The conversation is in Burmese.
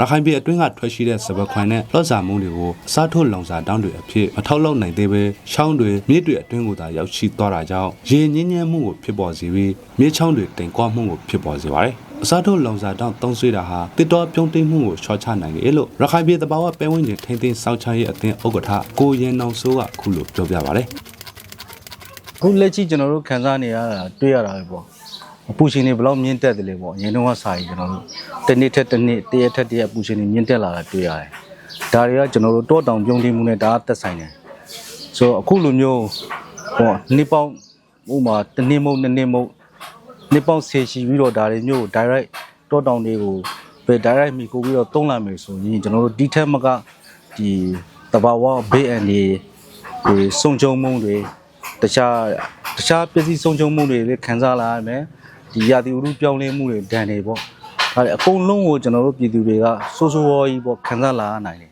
ရခိုင်ပြည်အတွင်းကထွက်ရှိတဲ့စပခွန်နဲ့လော့စာမုံတွေကိုအစားထိုးလောင်စာတောင်းတွေအဖြစ်မထောက်လောက်နိုင်သေးပဲချောင်းတွေမြစ်တွေအတွင်းကိုသာရောက်ရှိသွားတာကြောင့်ရေညင်းညမ်းမှုကိုဖြစ်ပေါ်စေပြီးမြစ်ချောင်းတွေတိမ်ကွမှုကိုဖြစ်ပေါ်စေပါတယ်အစားထိုးလောင်စာတောင်းသုံးဆွေးတာဟာတစ်တော်ပြုံးတိမ်မှုကိုချောချနိုင်တယ်လို့ရခိုင်ပြည်တဘာဝပဲဝင်းကျင်ထိန်းသိမ်းစောင့်ချရေးအသင်းဥက္ကဋ္ဌကိုရင်နောင်စိုးကအခုလိုပြောပြပါတယ်အခုလက်ရှိကျွန်တော်တို့ခံစားနေရတာတွေ့ရတာပဲပေါ့ အပူရှင်တွေဘယ်လောက်မြင့်တက်တယ်လဲပေါ့အရင်တော့ကစာရင်ကျွန်တော်တို့တစ်နေ့ထက်တစ်နေ့တစ်ရက်ထက်တစ်ရက်အပူရှင်တွေမြင့်တက်လာတာတွေ့ရတယ်ဒါတွေကကျွန်တော်တို့တောတောင်ပြုံးတိမှုနဲ့ဒါကသက်ဆိုင်တယ်ဆိုတော့အခုလိုမျိုးဟောနှစ်ပေါင်းဥပမာတစ်နှစ်မဟုတ်နှစ်နှစ်မဟုတ်နှစ်ပေါင်းဆယ်ရှိပြီးတော့ဒါတွေမျိုး direct တောတောင်တွေကိုပဲ direct မိကိုပြီးတော့သုံးလာမယ်ဆိုရင်ကျွန်တော်တို့ဒီထက်မကဒီတဘာဝဘေးအန္တရာယ်ဒီစုံချုံမှုတွေတခြားတခြားပစ္စည်းဆုံးရှုံးမှုတွေလည်းခံစားလာရမယ် ဒီရာသီဥတုပြောင်းလဲမှုတွေဒဏ်တွေပေါ့ဒါတွေအကုန်လုံးကိုကျွန်တော်တို့ပြည်သူတွေကစိုးစိုးဝါးကြီးပေါ့ခံစားလာရနိုင်တယ်